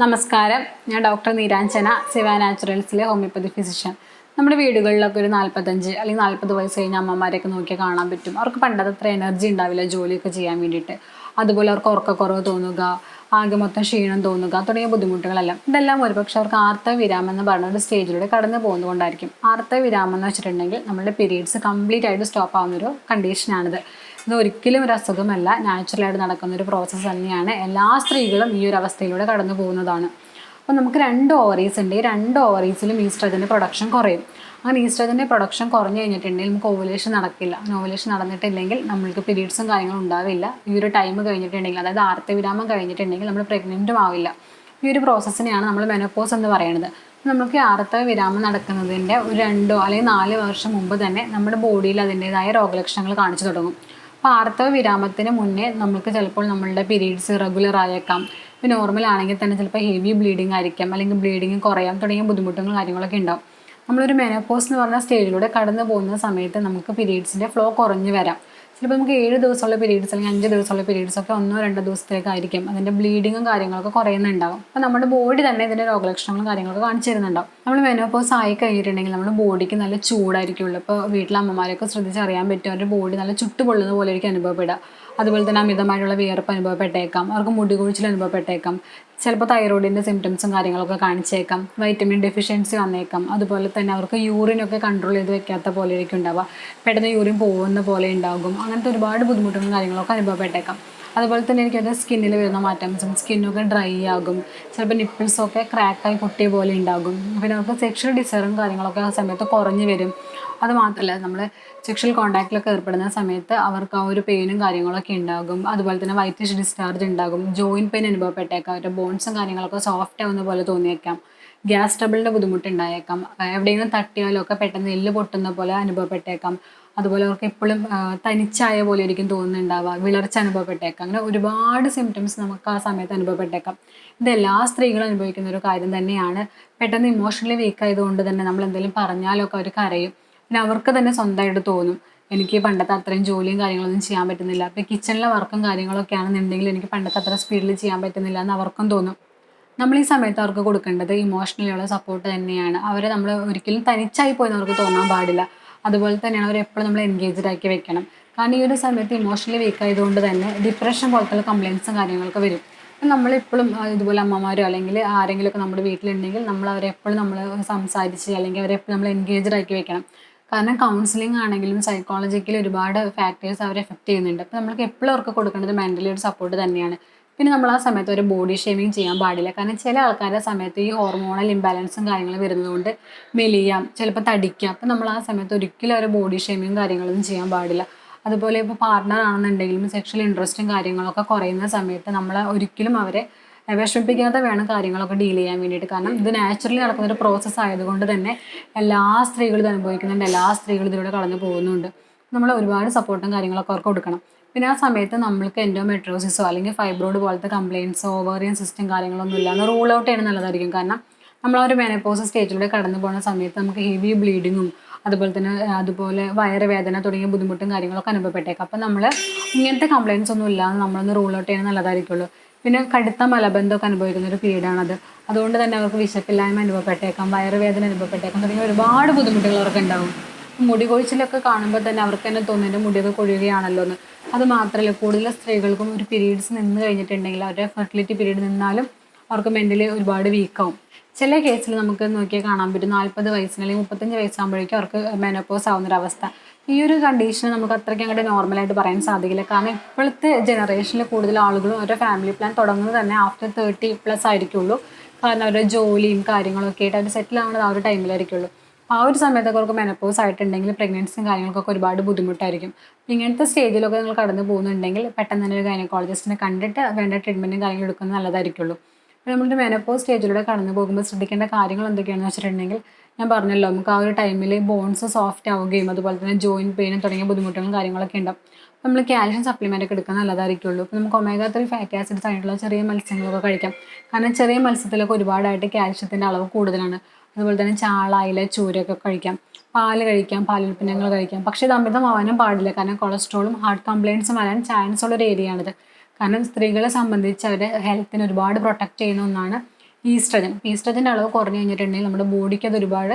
നമസ്കാരം. ഞാൻ ഡോക്ടർ നീരാഞ്ജന സിവ നാച്ചുറൽസിലെ ഹോമിയോപ്പതി ഫിസിഷ്യൻ. നമ്മുടെ വീടുകളിലൊക്കെ ഒരു നാൽപ്പത്തഞ്ച് അല്ലെങ്കിൽ നാൽപ്പത് വയസ്സ് കഴിഞ്ഞ അമ്മമാരെയൊക്കെ നോക്കിയാൽ കാണാൻ പറ്റും. അവർക്ക് പണ്ടത്തെ എനർജി ഉണ്ടാവില്ല ജോലിയൊക്കെ ചെയ്യാൻ വേണ്ടിയിട്ട്. അതുപോലെ അവർക്ക് ഉറക്കക്കുറവ് തോന്നുക ആകെ മൊത്തം ക്ഷീണം തോന്നുക തുടങ്ങിയ ബുദ്ധിമുട്ടുകളെല്ലാം. ഇതെല്ലാം ഒരുപക്ഷെ അവർക്ക് ആർത്ത വിരാമം എന്ന് പറഞ്ഞ ഒരു സ്റ്റേജിലൂടെ കടന്നു പോകുന്നതുകൊണ്ടായിരിക്കും. ആർത്ത വിരാമം എന്ന് വെച്ചിട്ടുണ്ടെങ്കിൽ നമ്മുടെ പീരീഡ്സ് കംപ്ലീറ്റ് ആയിട്ട് സ്റ്റോപ്പ് ആവുന്നൊരു കണ്ടീഷനാണിത് ഇത് ഒരിക്കലും ഒരു അസുഖമല്ല. നാച്ചുറലായിട്ട് നടക്കുന്ന ഒരു പ്രോസസ്സ് തന്നെയാണ്. എല്ലാ സ്ത്രീകളും ഈ ഒരു അവസ്ഥയിലൂടെ കടന്നു പോകുന്നതാണ്. അപ്പോൾ നമുക്ക് രണ്ട് ഓവറീസ് ഉണ്ട്. ഈ രണ്ട് ഓവറീസിലും ഈസ്ട്രജന്റെ പ്രൊഡക്ഷൻ കുറയും. അങ്ങനെ ഈസ്ട്രജന്റെ പ്രൊഡക്ഷൻ കുറഞ്ഞു കഴിഞ്ഞിട്ടുണ്ടെങ്കിൽ നമുക്ക് ഓവുലേഷൻ നടക്കില്ല. ഓവുലേഷൻ നടന്നിട്ടില്ലെങ്കിൽ നമ്മൾക്ക് പീരീഡ്സും കാര്യങ്ങളും ഉണ്ടാവില്ല. ഈ ഒരു ടൈം കഴിഞ്ഞിട്ടുണ്ടെങ്കിൽ അതായത് ആർത്തവിരാമം കഴിഞ്ഞിട്ടുണ്ടെങ്കിൽ നമ്മൾ പ്രഗ്നന്റും ആവില്ല. ഈ ഒരു പ്രോസസ്സിനെയാണ് നമ്മൾ മെനോപ്പോസ് എന്ന് പറയുന്നത് നമുക്ക് ആർത്തവ വിരാമം നടക്കുന്നതിന്റെ ഒരു രണ്ടോ അല്ലെങ്കിൽ നാല് വർഷം മുമ്പ് തന്നെ നമ്മുടെ ബോഡിയിൽ അതിന്റെതായ രോഗലക്ഷണങ്ങൾ കാണിച്ചു തുടങ്ങും. അപ്പോൾ ആർത്തവ വിരാമത്തിന് മുന്നേ നമുക്ക് ചിലപ്പോൾ നമ്മളുടെ പീരീഡ്സ് റെഗുലർ ആയേക്കാം. ഇപ്പോൾ നോർമൽ ആണെങ്കിൽ തന്നെ ചിലപ്പോൾ ഹെവി ബ്ലീഡിങ് ആയിരിക്കാം. അല്ലെങ്കിൽ ബ്ലീഡിങ് കുറയാം തുടങ്ങിയ ബുദ്ധിമുട്ടുകൾ കാര്യങ്ങളൊക്കെ ഉണ്ടാവും. നമ്മളൊരു മെനോപോസ് എന്ന് പറഞ്ഞ സ്റ്റേജിലൂടെ കടന്നു പോകുന്ന സമയത്ത് നമുക്ക് പീരീഡ്സിന്റെ ഫ്ലോ കുറഞ്ഞു വരാം. ചിലപ്പോൾ നമുക്ക് ഏഴ് ദിവസമുള്ള പീരീഡ്സ് അല്ലെങ്കിൽ അഞ്ച് ദിവസമുള്ള പീരീഡ്സ് ഒക്കെ ഒന്നോ രണ്ടോ ദിവസത്തേക്കായിരിക്കും അതിന്റെ ബ്ലീഡിങ്ങും കാര്യങ്ങളൊക്കെ കുറയുന്നുണ്ടാവും. അപ്പോൾ നമ്മുടെ ബോഡി തന്നെ ഇതിന്റെ രോഗലക്ഷണങ്ങളും കാര്യങ്ങളൊക്കെ കാണിച്ചു തരുന്നുണ്ടാവും. നമ്മൾ മെനോപ്പോസ് ആയി കഴിഞ്ഞിട്ടുണ്ടെങ്കിൽ നമ്മുടെ ബോഡിക്ക് നല്ല ചൂടായിരിക്കുള്ളൂ. ഇപ്പോൾ വീട്ടിലെ അമ്മമാരൊക്കെ ശ്രദ്ധിച്ചറിയാൻ പറ്റും അവരുടെ ബോഡി നല്ല ചുട്ടുപൊള്ളുന്ന പോലെ ആയിരിക്കും അനുഭവപ്പെടുക. അതുപോലെ തന്നെ അമിതമായിട്ടുള്ള വിയർപ്പ് അനുഭവപ്പെട്ടേക്കാം. അവർക്ക് മുടി കൊഴിച്ചിൽ അനുഭവപ്പെട്ടേക്കാം. ചിലപ്പോൾ തൈറോയിഡിന്റെ സിംറ്റംസും കാര്യങ്ങളൊക്കെ കാണിച്ചേക്കാം. വൈറ്റമിൻ ഡെഫിഷ്യൻസി വന്നേക്കാം. അതുപോലെ തന്നെ അവർക്ക് യൂറിനൊക്കെ കൺട്രോൾ ചെയ്ത് വെക്കാത്ത പോലെ ഇരിക്കും ഉണ്ടാവുക. പെട്ടെന്ന് യൂറിൻ പോകുന്ന പോലെ ഉണ്ടാകും. അങ്ങനത്തെ ഒരുപാട് ബുദ്ധിമുട്ടുകളും കാര്യങ്ങളൊക്കെ അനുഭവപ്പെട്ടേക്കാം. അതുപോലെ തന്നെ എനിക്ക് എന്റെ സ്കിന്നിൽ വരുന്ന മാറ്റം സ്കിന്നൊക്കെ ഡ്രൈ ആകും ചിലപ്പോൾ നിപ്പിൾസൊക്കെ ക്രാക്കായി പൊട്ടിയ പോലെ ഉണ്ടാകും. പിന്നെ അവർക്ക് സെക്ഷൽ ഡിസയറും കാര്യങ്ങളൊക്കെ ആ സമയത്ത് കുറഞ്ഞു വരും. അത് മാത്രമല്ല നമ്മൾ സെക്ഷൽ കോണ്ടാക്റ്റിലൊക്കെ ഏർപ്പെടുന്ന സമയത്ത് അവർക്ക് ആ ഒരു പെയിനും കാര്യങ്ങളൊക്കെ ഉണ്ടാകും. അതുപോലെ തന്നെ വൈറ്റിഷ് ഡിസ്ചാർജ് ഉണ്ടാകും. ജോയിൻ പെയിൻ അനുഭവപ്പെട്ടേക്കാം. അവരുടെ ബോൺസും കാര്യങ്ങളൊക്കെ സോഫ്റ്റ് ആവുന്ന പോലെ തോന്നിയേക്കാം. ഗ്യാസ് ട്രബിളിന്റെ ബുദ്ധിമുട്ടുണ്ടായേക്കാം. എവിടെയെങ്കിലും തട്ടിയാലോ ഒക്കെ പെട്ടെന്ന് എല്ല് പൊട്ടുന്ന പോലെ അനുഭവപ്പെട്ടേക്കാം. അതുപോലെ അവർക്ക് എപ്പോഴും തനിച്ചായ പോലെ ആയിരിക്കും തോന്നുന്നുണ്ടാവുക വിളർച്ച അനുഭവപ്പെട്ടേക്കാം. അങ്ങനെ ഒരുപാട് സിംറ്റംസ് നമുക്ക് ആ സമയത്ത് അനുഭവപ്പെട്ടേക്കാം. ഇത് എല്ലാ സ്ത്രീകളും അനുഭവിക്കുന്ന ഒരു കാര്യം തന്നെയാണ്. പെട്ടെന്ന് ഇമോഷണലി വീക്ക് ആയതുകൊണ്ട് തന്നെ നമ്മൾ എന്തെങ്കിലും പറഞ്ഞാലൊക്കെ അവർ കരയും. പിന്നെ അവർക്ക് തന്നെ സ്വന്തമായിട്ട് തോന്നും. എനിക്ക് പണ്ടത്തെ അത്രയും ജോലിയും കാര്യങ്ങളൊന്നും ചെയ്യാൻ പറ്റുന്നില്ല. അപ്പോൾ കിച്ചണിലെ വർക്കും കാര്യങ്ങളൊക്കെ ആണെന്നുണ്ടെങ്കിൽ എനിക്ക് പണ്ടത്തെ അത്ര സ്പീഡിൽ ചെയ്യാൻ പറ്റുന്നില്ല എന്ന് അവർക്കും തോന്നും. നമ്മൾ ഈ സമയത്ത് അവർക്ക് കൊടുക്കേണ്ടത് ഇമോഷണലി ഉള്ള സപ്പോർട്ട് തന്നെയാണ്. അവരെ നമ്മൾ ഒരിക്കലും തനിച്ചായി പോയി എന്ന് അവർക്ക് തോന്നാൻ പാടില്ല. അതുപോലെ തന്നെയാണ് അവരെ എപ്പോഴും നമ്മൾ എൻഗേജ്ഡ് ആക്കി വെക്കണം. കാരണം ഈ ഒരു സമയത്ത് ഇമോഷണലി വീക്ക് ആയതുകൊണ്ട് തന്നെ ഡിപ്രഷൻ പോലത്തുള്ള കംപ്ലയിൻസും കാര്യങ്ങളൊക്കെ വരും. നമ്മളെപ്പോഴും ഇതുപോലെ അമ്മമാരോ അല്ലെങ്കിൽ ആരെങ്കിലുമൊക്കെ നമ്മുടെ വീട്ടിലുണ്ടെങ്കിൽ നമ്മൾ അവരെ എപ്പോഴും നമ്മൾ സംസാരിച്ച് അല്ലെങ്കിൽ അവരെ എപ്പോഴും നമ്മൾ എൻഗേജ്ഡ് ആക്കി വെക്കണം. കാരണം കൗൺസിലിംഗ് ആണെങ്കിലും സൈക്കോളജിക്കലി ഒരുപാട് ഫാക്ടേഴ്സ് അവരെ എഫക്റ്റ് ചെയ്യുന്നുണ്ട്. അപ്പോൾ നമ്മൾക്ക് എപ്പോഴും അവർക്ക് കൊടുക്കേണ്ടത് മെന്റലി ഒരു സപ്പോർട്ട് തന്നെയാണ്. പിന്നെ നമ്മൾ ആ സമയത്ത് ഒരു ബോഡി ഷേമിങ് ചെയ്യാൻ പാടില്ല. കാരണം ചില ആൾക്കാരുടെ സമയത്ത് ഈ ഹോർമോണൽ ഇംബാലൻസും കാര്യങ്ങളും വരുന്നതുകൊണ്ട് മെലിയാം ചിലപ്പോൾ തടിക്കാം. അപ്പം നമ്മൾ ആ സമയത്ത് ഒരിക്കലും ഒരു ബോഡി ഷേമിങ് കാര്യങ്ങളൊന്നും ചെയ്യാൻ പാടില്ല. അതുപോലെ ഇപ്പോൾ പാർട്ണർ ആണെന്നുണ്ടെങ്കിലും സെക്ഷൽ ഇൻട്രസ്റ്റും കാര്യങ്ങളൊക്കെ കുറയുന്ന സമയത്ത് നമ്മൾ ഒരിക്കലും അവരെ വിഷമിപ്പിക്കാതെ വേണം കാര്യങ്ങളൊക്കെ ഡീൽ ചെയ്യാൻ വേണ്ടിയിട്ട്. കാരണം ഇത് നാച്ചുറലി നടക്കുന്ന ഒരു പ്രോസസ്സ് ആയതുകൊണ്ട് തന്നെ എല്ലാ സ്ത്രീകളും ഇത് അനുഭവിക്കുന്നുണ്ട്. എല്ലാ സ്ത്രീകളും ഇതിലൂടെ കടന്നു പോകുന്നുണ്ട്. നമ്മൾ ഒരുപാട് സപ്പോർട്ടും കാര്യങ്ങളൊക്കെ അവർക്ക് കൊടുക്കണം. പിന്നെ ആ സമയത്ത് നമ്മൾക്ക് എൻഡോമെട്രോസിസോ അല്ലെങ്കിൽ ഫൈബ്രോയിഡ് പോലത്തെ കംപ്ലയിൻസോ ഓവറിയൻ സിസ്റ്റം കാര്യങ്ങളൊന്നും ഇല്ല. എന്ന് റൂൾ ഔട്ട് ചെയ്യണം നല്ലതായിരിക്കും. കാരണം നമ്മൾ ആ ഒരു മെനപ്പോസ് സ്റ്റേജിലൂടെ കടന്നു പോകുന്ന സമയത്ത് നമുക്ക് ഹെവി ബ്ലീഡിങ്ങും അതുപോലെ തന്നെ അതുപോലെ വയറുവേദന തുടങ്ങിയ ബുദ്ധിമുട്ടും കാര്യങ്ങളൊക്കെ അനുഭവപ്പെട്ടേക്കാം. അപ്പം നമ്മൾ ഇങ്ങനത്തെ കംപ്ലയിൻസ് ഒന്നും ഇല്ലാന്ന് നമ്മളൊന്ന് റൂൾ ഔട്ട് ചെയ്യണം നല്ലതായിരിക്കുള്ളൂ. പിന്നെ കടുത്ത മലബന്ധമൊക്കെ അനുഭവിക്കുന്ന ഒരു പീരീഡാണത് അതുകൊണ്ട് തന്നെ അവർക്ക് വിശപ്പില്ലായ്മ അനുഭവപ്പെട്ടേക്കാം വയറുവേദന അനുഭവപ്പെട്ടേക്കാം തുടങ്ങിയ ഒരുപാട് ബുദ്ധിമുട്ടുകൾ അവർക്ക് ഉണ്ടാവും. മുടി കൊഴിച്ചിലൊക്കെ കാണുമ്പോൾ തന്നെ അവർക്ക് തന്നെ തോന്നും എന്റെ മുടിയൊക്കെ കൊഴിയുകയാണല്ലോ എന്ന് അത് മാത്രമല്ല കൂടുതൽ സ്ത്രീകൾക്കും ഒരു പീരീഡ്സ് നിന്ന് കഴിഞ്ഞിട്ടുണ്ടെങ്കിൽ അവരുടെ ഫെർട്ടിലിറ്റി പീരീഡ് നിന്നാലും അവർക്ക് മെന്റലി ഒരുപാട് വീക്കാവും ചില കേസിൽ നമുക്ക് നോക്കിയാൽ കാണാൻ പറ്റും നാൽപ്പത് വയസ്സിന് അല്ലെങ്കിൽ മുപ്പത്തഞ്ച് വയസ്സാകുമ്പോഴേക്കും അവർക്ക് മെനോപ്പോസ് ആവുന്നൊരവസ്ഥ ഈ ഒരു കണ്ടീഷൻ നമുക്ക് അത്രയ്ക്ക് അങ്ങോട്ട് നോർമലായിട്ട് പറയാൻ സാധിക്കില്ല. കാരണം ഇപ്പോഴത്തെ ജനറേഷനിൽ കൂടുതൽ ആളുകളും അവരുടെ ഫാമിലി പ്ലാൻ തുടങ്ങുന്നത് തന്നെ ആഫ്റ്റർ തേർട്ടി പ്ലസ് ആയിരിക്കുള്ളൂ. കാരണം അവരുടെ ജോലിയും കാര്യങ്ങളൊക്കെ ആയിട്ട് അവർ സെറ്റിൽ ആവുന്നത് ആ ഒരു ടൈമിലായിരിക്കുള്ളൂ ആ ഒരു സമയത്തൊക്കെ അവർക്ക് മെനപ്പോസ് ആയിട്ടുണ്ടെങ്കിൽ പ്രഗ്നൻസിയും കാര്യങ്ങൾക്കൊക്കെ ഒരുപാട് ബുദ്ധിമുട്ടായിരിക്കും. ഇങ്ങനത്തെ സ്റ്റേജിലൊക്കെ നിങ്ങൾ കടന്നു പോകുന്നുണ്ടെങ്കിൽ പെട്ടെന്ന് തന്നെ ഒരു ഗൈനക്കോളജിസ്റ്റിനെ കണ്ടിട്ട് വേണ്ട ട്രീറ്റ്മെന്റും കാര്യങ്ങളും എടുക്കുന്നത് നല്ലതായിരിക്കുള്ളൂ. അപ്പോൾ നമ്മുടെ മെനപ്പോസ് സ്റ്റേജിലൂടെ കടന്നു പോകുമ്പോൾ ശ്രദ്ധിക്കേണ്ട കാര്യങ്ങൾ എന്തൊക്കെയാണെന്ന് വെച്ചിട്ടുണ്ടെങ്കിൽ ഞാൻ പറഞ്ഞല്ലോ നമുക്ക് ആ ഒരു ടൈമിൽ ബോൺസ് സോഫ്റ്റ് ആവുകയും അതുപോലെ തന്നെ ജോയിൻ പെയിനും തുടങ്ങിയ ബുദ്ധിമുട്ടുകളും കാര്യങ്ങളൊക്കെ ഉണ്ടാവും. നമ്മൾ കാൽഷ്യം സപ്ലിമെന്റ് ഒക്കെ എടുക്കാൻ നല്ലതായിരിക്കുള്ളൂ. അപ്പോൾ നമുക്ക് ഒമേഗ ത്രീ ഫാറ്റി ആസിഡ്സ് ആയിട്ടുള്ള ചെറിയ മത്സ്യങ്ങളൊക്കെ കഴിക്കാം. കാരണം ചെറിയ മത്സ്യത്തിലൊക്കെ ഒരുപാടായിട്ട് കാൽഷ്യത്തിന്റെ അളവ് കൂടുതലാണ്. അതുപോലെ തന്നെ ചാള ചൂരൊക്കെ കഴിക്കാം. പാൽ കഴിക്കാം പാലുൽപ്പന്നങ്ങൾ കഴിക്കാം. പക്ഷേ ഇത് അമിതമാവാനും പാടില്ല. കാരണം കൊളസ്ട്രോളും ഹാർട്ട് കംപ്ലയിൻസും വരാൻ ചാൻസ് ഉള്ള ഒരു ഏരിയ ആണിത്. കാരണം സ്ത്രീകളെ സംബന്ധിച്ച് അവരുടെ ഹെൽത്തിനെ ഒരുപാട് പ്രൊട്ടക്റ്റ് ചെയ്യുന്ന ഒന്നാണ് ഈസ്ട്രജൻ. ഈസ്ട്രജന്റെ അളവ് കുറഞ്ഞു കഴിഞ്ഞിട്ടുണ്ടെങ്കിൽ നമ്മുടെ ബോഡിക്ക് അത് ഒരുപാട്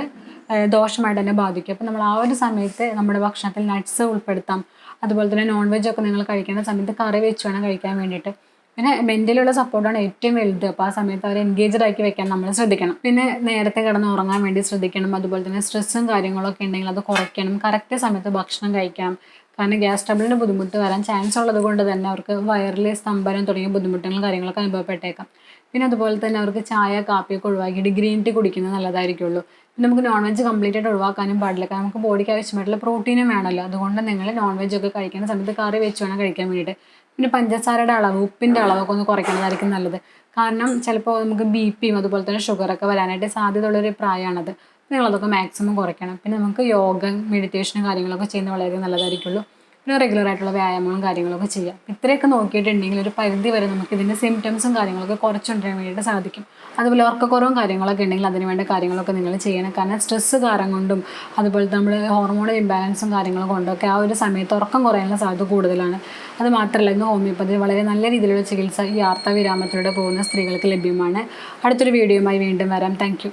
ദോഷമായിട്ട് തന്നെ ബാധിക്കും. അപ്പോൾ നമ്മൾ ആ ഒരു സമയത്ത് നമ്മുടെ ഭക്ഷണത്തിൽ നട്ട്സ് ഉൾപ്പെടുത്താം. അതുപോലെ തന്നെ നോൺ വെജ് ഒക്കെ നിങ്ങൾ കഴിക്കേണ്ട സമയത്ത് കറി വെച്ച് വേണം കഴിക്കാൻ വേണ്ടിയിട്ട്. പിന്നെ മെന്റലുള്ള സപ്പോർട്ടാണ് ഏറ്റവും വലുത്. അപ്പോൾ ആ സമയത്ത് അവരെ എൻഗേജ്ഡ് ആക്കി വെക്കാൻ നമ്മൾ ശ്രദ്ധിക്കണം. പിന്നെ നേരത്തെ കിടന്ന് ഉറങ്ങാൻ വേണ്ടി ശ്രദ്ധിക്കണം. അതുപോലെ തന്നെ സ്ട്രെസ്സും കാര്യങ്ങളൊക്കെ ഉണ്ടെങ്കിൽ അത് കുറയ്ക്കണം. കറക്റ്റ് സമയത്ത് ഭക്ഷണം കഴിക്കാം. കാരണം ഗ്യാസ് ട്രബിളിന് ബുദ്ധിമുട്ട് വരാൻ ചാൻസ് ഉള്ളത് കൊണ്ട് തന്നെ അവർക്ക് വയറിലെ സ്തംഭനം തുടങ്ങിയ ബുദ്ധിമുട്ടുകളും കാര്യങ്ങളൊക്കെ അനുഭവപ്പെട്ടേക്കാം. പിന്നെ അതുപോലെ തന്നെ അവർക്ക് ചായ കാപ്പിയൊക്കെ ഒഴിവാക്കിയിട്ട് ഗ്രീൻ ടീ കുടിക്കുന്നത് നല്ലതായിരിക്കുള്ളൂ. പിന്നെ നമുക്ക് നോൺ വെജ് കംപ്ലീറ്റ് ആയിട്ട് ഒഴിവാക്കാനും പാടില്ല. കാരണം നമുക്ക് ബോഡിക്ക് ആവശ്യമായിട്ടുള്ള പ്രോട്ടീനും വേണമല്ലോ. അതുകൊണ്ട് നിങ്ങൾ നോൺ വെജ് ഒക്കെ കഴിക്കുന്ന സമയത്ത് കറി വെച്ച് വേണം കഴിക്കാൻ വേണ്ടിയിട്ട്. പിന്നെ പഞ്ചസാരയുടെ അളവ് ഉപ്പിന്റെ അളവൊക്കെ ഒന്ന് കുറയ്ക്കുന്നതായിരിക്കും നല്ലത്. കാരണം ചിലപ്പോൾ നമുക്ക് ബി പിയും അതുപോലെ തന്നെ ഷുഗറൊക്കെ വരാനായിട്ട് സാധ്യതയുള്ളൊരു പ്രായമാണത്. നിങ്ങളതൊക്കെ മാക്സിമം കുറയ്ക്കണം. പിന്നെ നമുക്ക് യോഗ മെഡിറ്റേഷനും കാര്യങ്ങളൊക്കെ ചെയ്യുന്നത് വളരെ നല്ലതായിരിക്കുള്ളൂ. പിന്നെ റെഗുലർ ആയിട്ടുള്ള വ്യായാമങ്ങളും കാര്യങ്ങളൊക്കെ ചെയ്യാം. ഇത്രയൊക്കെ നോക്കിയിട്ടുണ്ടെങ്കിൽ ഒരു പരിധി വരെ നമുക്ക് ഇതിന്റെ സിംറ്റംസും കാര്യങ്ങളൊക്കെ കുറച്ചുകൊണ്ടുവരാൻ വേണ്ടിയിട്ട് സാധിക്കും. അതുപോലെ ഉറക്കക്കുറവും കാര്യങ്ങളൊക്കെ ഉണ്ടെങ്കിൽ അതിന് വേണ്ട കാര്യങ്ങളൊക്കെ നിങ്ങൾ ചെയ്യണം. കാരണം സ്ട്രെസ്സ് കാരണം കൊണ്ടും അതുപോലെ നമ്മൾ ഹോർമോൺ ഇംബാലൻസും കാര്യങ്ങളും കൊണ്ടൊക്കെ ആ ഒരു സമയത്ത് ഉറക്കം കുറയാനുള്ള സാധ്യത കൂടുതലാണ്. അത് മാത്രമല്ല ഇന്ന് ഹോമിയോപ്പതി വളരെ നല്ല രീതിയിലുള്ള ചികിത്സ ഈ ആർത്തവിരാമത്തിലൂടെ പോകുന്ന സ്ത്രീകൾക്ക് ലഭ്യമാണ്. അടുത്തൊരു വീഡിയോയുമായി വീണ്ടും വരാം. താങ്ക്